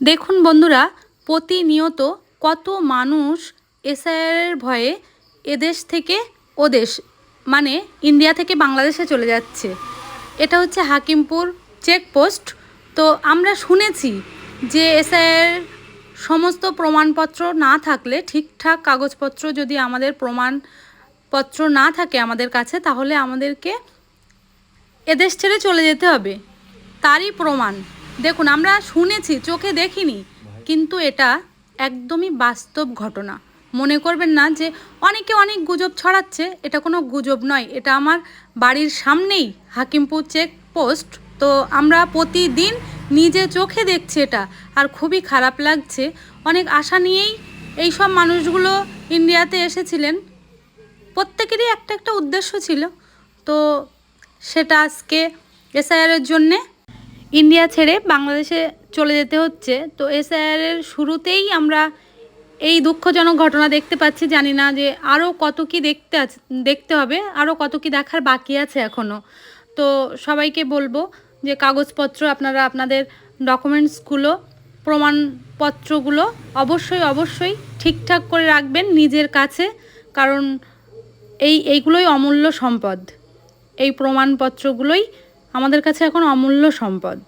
দেখুন বন্ধুরা, প্রতিনিয়ত কত মানুষ এসআইআরের ভয়ে এদেশ থেকে ওদেশ মানে ইন্ডিয়া থেকে বাংলাদেশে চলে যাচ্ছে। এটা হচ্ছে হাকিমপুর চেকপোস্ট। তো আমরা শুনেছি যে এসআইআর সমস্ত প্রমাণপত্র না থাকলে, ঠিকঠাক কাগজপত্র যদি আমাদের প্রমাণপত্র না থাকে আমাদের কাছে, তাহলে আমাদেরকে এদেশ ছেড়ে চলে যেতে হবে। তারই প্রমাণ। দেখুন আমরা শুনেছি চোখে দেখিনি কিন্তু এটা একদমই বাস্তব ঘটনা। মনে করবেন না যে অনেকে অনেক গুজব ছড়াচ্ছে এটা কোনো গুজব নয়। এটা আমার বাড়ির সামনেই হাকিমপুর চেক পোস্ট। তো আমরা প্রতিদিন নিজে চোখে দেখছি এটা আর খুবই খারাপ লাগছে। অনেক আশা নিয়েই এই সব মানুষগুলো ইন্ডিয়াতে এসেছিলেন। প্রত্যেকেরই একটা একটা উদ্দেশ্য ছিল। তো সেটা আজকে এসআইআরের জন্যে ইন্ডিয়া ছেড়ে বাংলাদেশে চলে যেতে হচ্ছে। তো এসআইআরের শুরুতেই আমরা এই দুঃখজনক ঘটনা দেখতে পাচ্ছি। জানি না যে আরও কত কি দেখতে আছে, দেখতে হবে আরও কত কি দেখার বাকি আছে এখনও তো সবাইকে বলব যে কাগজপত্র আপনারা আপনাদের ডকুমেন্টসগুলো, প্রমাণপত্রগুলো অবশ্যই অবশ্যই ঠিকঠাক করে রাখবেন নিজের কাছে, কারণ এই, এইগুলোই অমূল্য সম্পদ। এই প্রমাণপত্রগুলোই আমাদের কাছে এখন অমূল্য সম্পদ।